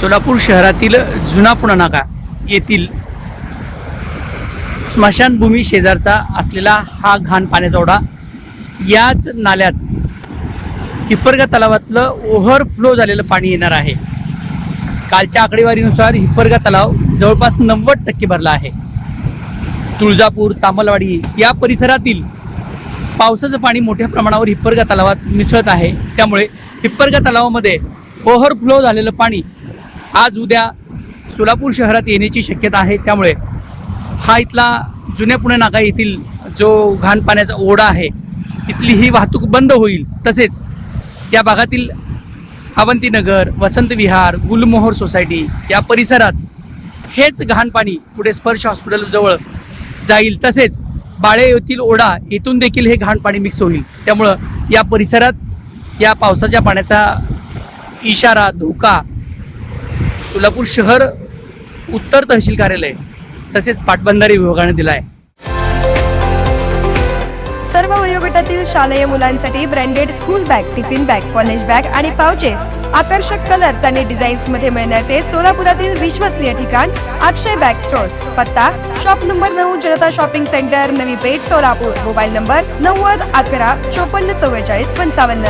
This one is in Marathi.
सोलापूर शहरातील जुना नाका येथील स्मशानभूमी शेजारचा असलेला हा घाण पाण्याचा ओढा याच नाल्यात हिप्परगा तलावातलं ओव्हरफ्लो झालेलं पाणी येणार आहे. कालच्या आकडेवारीनुसार हिप्परगा तलाव जवळपास नव्वद टक्के भरला आहे. तुळजापूर तामलवाडी या परिसरातील पावसाचं पाणी मोठ्या प्रमाणावर हिप्परगा तलावात मिसळत आहे. त्यामुळे हिप्परगा तलावामध्ये ओव्हरफ्लो झालेलं पाणी आज उद्या सोलापूर शहरात येण्याची शक्यता आहे. त्यामुळे हा इथला जुन्या पुणे नाका येथील जो घाण पाण्याचा ओढा आहे इथली ही वाहतूक बंद होईल. तसेच या भागातील अवंतीनगर वसंत विहार गुलमोहर सोसायटी या परिसरात हेच घाण पाणी पुढे स्पर्श हॉस्पिटलजवळ जाईल. तसेच बाळे येथील ओढा येथून देखील हे घाण पाणी मिक्स होईल. त्यामुळं या परिसरात या पावसाच्या पाण्याचा इशारा धोका सोलापूर शहर उत्तर तहसील कार्यालय तसेच पाटबंधारे विभागाने दिला आहे सर्व वयोगटातील शालेय मुलांसाठी branded school bag tiffin bag college bag आणि पाउचेस आकर्षक कलर्स आणि डिझाईन्समध्ये मिळण्याचे सोलापुरातील विश्वसनीय ठिकाण अक्षय बॅग स्टोर्स पत्ता शॉप नंबर नऊ जनता shopping centre Navi Peth Solapur. Mobile number नव्वद अकरा चोपन्न चव्वेचाळीस पंचावन्न.